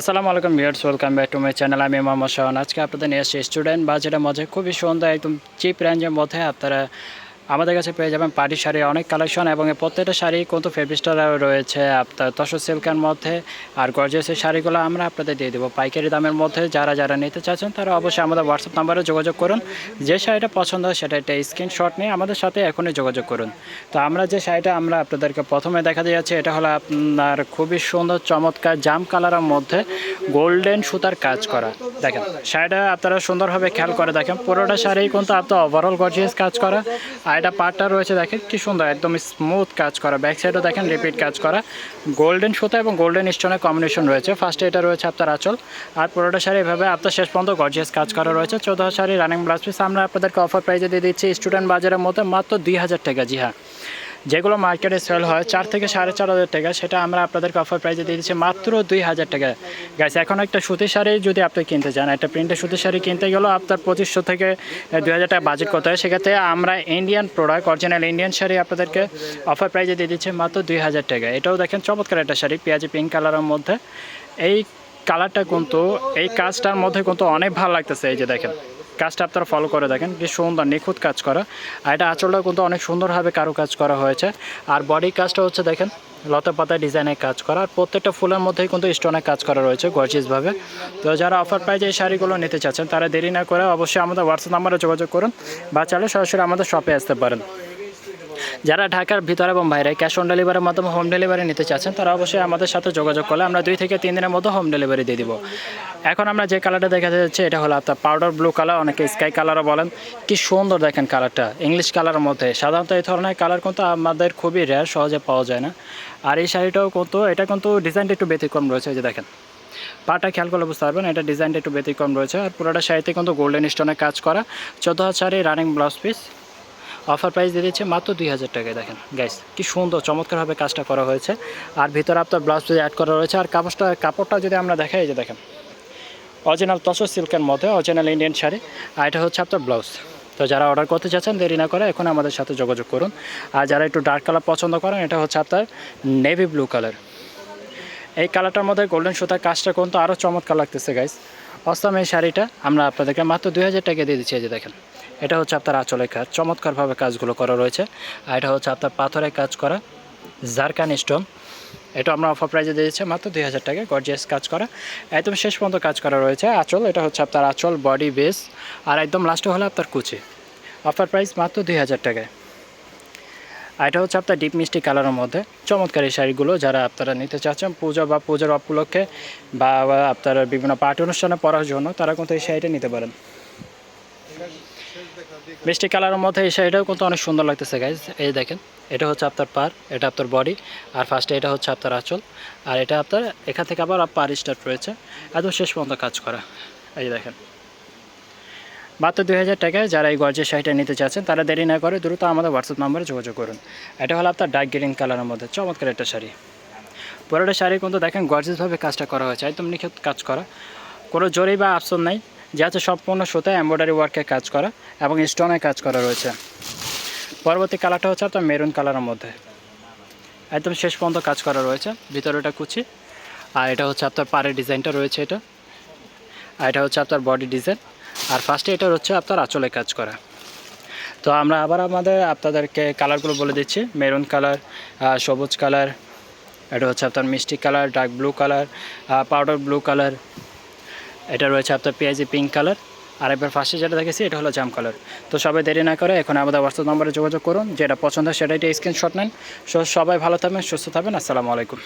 আসসালামু আলাইকুম viewers welcome back to my channel আমি মোহাম্মদ শাহন আজকে আপনাদের নিয়ে এসেছি স্টুডেন্ট বাজেটের মধ্যে। খুবই সুন্দর একদম চিপ রেঞ্জের মধ্যে আপনারা আমাদের কাছে পেয়ে যাবেন পাটি শাড়ি অনেক কালেকশন এবং এই প্রত্যেকটা শাড়ি কিন্তু ফেব্রিস্টার রয়েছে। আপনার তসর সিল্কের মধ্যে আর গর্জিয়াসের শাড়িগুলো আমরা আপনাদের দিয়ে দেবো। পাইকারি দামের মধ্যে যারা যারা নিতে চাচ্ছেন তারা অবশ্যই আমাদের হোয়াটসঅ্যাপ নাম্বারে যোগাযোগ করুন। যে শাড়িটা পছন্দ হয় সেটা একটা স্ক্রিনশট নিয়ে আমাদের সাথে এখনই যোগাযোগ করুন। তো আমরা যে শাড়িটা আমরা আপনাদেরকে প্রথমে দেখা যাচ্ছে, এটা হলো আপনার খুবই সুন্দর, চমৎকার, জাম কালারের মধ্যে গোল্ডেন সুতার কাজ করা। দেখেন, শাড়িটা আপনারা সুন্দরভাবে খেয়াল করে দেখেন, পুরোটা শাড়ি কিন্তু আপনার ওভারঅল গর্জিয়াস কাজ করা। আর এটা পার্টটা রয়েছে, দেখেন কি সুন্দর, একদম স্মুথ কাজ করা। ব্যাক সাইডও দেখেন রিপিট কাজ করা। গোল্ডেন সুতা এবং গোল্ডেন স্টোনের কম্বিনেশন রয়েছে। ফার্স্টে এটা রয়েছে আপনার আঁচল, আর পুরোটা শাড়ি এভাবে আপনার শেষ পর্যন্ত গর্জিয়াস কাজ করা রয়েছে। চৌদ্দ শাড়ি রানিং ব্লাউজ পিস আমরা আপনাদেরকে অফার প্রাইজে দিয়ে দিচ্ছি স্টুডেন্ট বাজারের মধ্যে মাত্র দুই হাজার টাকা, জি হ্যাঁ। যেগুলো মার্কেটে সেল হয়, চার থেকে সাড়ে চার হাজার টাকা, সেটা আমরা আপনাদেরকে অফার প্রাইজে দিয়ে দিচ্ছি মাত্র দুই হাজার টাকা। গাছ এখন একটা সুতির শাড়ি যদি আপনি কিনতে চান, একটা প্রিন্টের সুতির শাড়ি কিনতে গেলেও আপনার পঁচিশশো থেকে দুই হাজার টাকা বাজেট করতে হয়। সেক্ষেত্রে আমরা Indian product original Indian sari আপনাদেরকে অফার প্রাইজে দিয়ে দিচ্ছি মাত্র দুই হাজার টাকা। এটাও দেখেন চমৎকার একটা শাড়ি, পেঁয়াজি পিঙ্ক কালারের মধ্যে। এই কালারটা কিন্তু, এই কাজটার মধ্যে কিন্তু অনেক ভালো লাগতেছে, এই যে দেখেন। কাজটা আপনারা ফলো করে দেখেন, কি সুন্দর নিখুঁত কাজ করা। আর এটা আঁচলটা কিন্তু অনেক সুন্দরভাবে কারু কাজ করা হয়েছে। আর বডি কাজটা হচ্ছে দেখেন, লতা পাতা ডিজাইনের কাজ করা। আর প্রত্যেকটা ফুলের মধ্যেই কিন্তু স্টোনের কাজ করা রয়েছে গর্জিয়াসভাবে তো যারা অফার প্রাইজে এই শাড়িগুলো নিতে চাচ্ছেন, তারা দেরি না করে অবশ্যই আমাদের হোয়াটসঅ্যাপ নাম্বারে যোগাযোগ করুন বা চাইলে সরাসরি আমাদের শপে আসতে পারেন। যারা ঢাকার ভিতরে এবং বাইরে ক্যাশ অন ডেলিভারির মাধ্যমে হোম ডেলিভারি নিতে চাচ্ছেন, তারা অবশ্যই আমাদের সাথে যোগাযোগ করলে আমরা দুই থেকে তিন দিনের মধ্যে হোম ডেলিভারি দিয়ে দিব। এখন আমরা যে কালারটা দেখা যাচ্ছে, এটা হলো আপনার পাউডার ব্লু কালার, অনেকে স্কাই কালারও বলেন। কি সুন্দর দেখেন কালারটা, ইংলিশ কালারের মধ্যে। সাধারণত এই ধরনের কালার কিন্তু আমাদের খুবই রেয়ার সহজে পাওয়া যায় না। আর এই শাড়িটাও কিন্তু, এটা কিন্তু ডিজাইনটা একটু ব্যতিক্রম রয়েছে যে দেখেন। পাটা খেয়াল করলে বুঝতে পারবেন, এটা ডিজাইনটা একটু ব্যতিক্রম রয়েছে। আর পুরোটা শাড়িতে কিন্তু গোল্ডেন স্টোনের কাজ করা। চোদ্দ হাজার sari running blouse piece offer price দিয়ে দিচ্ছে মাত্র দুই হাজার টাকায়, দেখেন। গাইস কি সুন্দর, চমৎকারভাবে কাজটা করা হয়েছে। আর ভিতরে আপনার ব্লাউজ পিস অ্যাড করা রয়েছে, আর কাপড়টা কাপড়টা যদি আমরা দেখাই যে দেখেন। অরিজিনাল তসর সিল্কের মধ্যে অরিজিনাল ইন্ডিয়ান শাড়ি, আর এটা হচ্ছে আপনার ব্লাউজ তো যারা অর্ডার করতে চাচ্ছেন, দেরি না করে এখন আমাদের সাথে যোগাযোগ করুন। আর যারা একটু ডার্ক কালার পছন্দ করেন, এটা হচ্ছে আপনার নেভি ব্লু কালার এই কালারটার মধ্যে গোল্ডেন সুতার কাজটা কিন্তু আরও চমৎকার লাগতেছে গাইস অস্তম এই শাড়িটা, আমরা আপনাদেরকে মাত্র দুই হাজার টাকা দিয়ে দিচ্ছি যে দেখেন। এটা হচ্ছে আপনার আঁচলের কাজ। চমৎকারভাবে কাজগুলো করা রয়েছে। আর এটা হচ্ছে আপনার পাথরের কাজ করা জারকান স্টোন। এটা আমরা অফার প্রাইজে দিয়েছি মাত্র দুই হাজার টাকা গর্জিয়াস কাজ করা। একদম শেষ পর্যন্ত কাজ করা রয়েছে। আঁচল, এটা হচ্ছে আপনার আঁচল বডি বেস আর একদম লাস্টে হলো আপনার কুচি। অফার প্রাইস মাত্র দুই হাজার টাকায়। আর এটা হচ্ছে আপনার ডিপ মিষ্টি কালারের মধ্যে। চমৎকার এই শাড়িগুলো যারা আপনারা নিতে চাচ্ছেন, পূজা বা পূজার উপলক্ষে বা আপনার বিভিন্ন পার্টি অনুষ্ঠানে পড়ার জন্য, তারা কিন্তু এই শাড়িটা নিতে পারেন। মিষ্টি কালারের মধ্যে এই শাড়িটাও কিন্তু অনেক সুন্দর লাগতেছে গাইজ এই দেখেন, এটা হচ্ছে আপনার পার, এটা আপনার বডি আর ফার্স্টে এটা হচ্ছে আপনার আঁচল, আর এটা আপনার, এখান থেকে আবার পার স্টার্ট রয়েছে, একদম শেষ পর্যন্ত কাজ করা। এই দেখেন। মাত্র দুই হাজার টাকায় যারা এই গর্জের শাড়িটা নিতে চাচ্ছেন, তারা দেরি না করে দ্রুত আমাদের হোয়াটসঅ্যাপ নাম্বারে যোগাযোগ করুন। এটা হলো আপনার ডার্ক গ্রিন কালারের মধ্যে, চমৎকার একটা শাড়ি। পুরোটা শাড়ি কিন্তু দেখেন গর্জেসভাবে কাজটা করা হয়েছে, একদম নিখুঁত কাজ করা। কোনো জরি বা আপসন নাই। যা হচ্ছে সম্পূর্ণ সুতায় এম্ব্রয়ডারি ওয়ার্কের কাজ করা এবং স্টোনের কাজ করা রয়েছে। পরবর্তী কালারটা হচ্ছে আপনার মেরুন কালারের মধ্যে। একদম শেষ পর্যন্ত কাজ করা রয়েছে ভিতরেটা কুচি। আর এটা হচ্ছে আপনার পাড়ের ডিজাইনটা রয়েছে এটা। আর এটা হচ্ছে আপনার বডি ডিজাইন আর ফার্স্টে এটা হচ্ছে আপনার আঁচলে কাজ করা। তো আমরা আবার আমাদের আপনাদেরকে কালারগুলো বলে দিচ্ছি। মেরুন কালার সবুজ কালার এটা হচ্ছে আপনার মিষ্টি colour dark blue colour powder blue colour এটা রয়েছে আপনার পেঁয়াজি পিঙ্ক কালার আর একবার ফার্স্টে যেটা দেখেছি, এটা হলো জাম কালার তো সবাই দেরি না করে এখন আমাদের হোয়াটসঅ্যাপ নম্বরে যোগাযোগ করুন, যেটা পছন্দ হয় সেটাই স্ক্রিনশট নেন। সো সবাই ভালো থাকবেন, সুস্থ থাকবেন, আসসালামু আলাইকুম।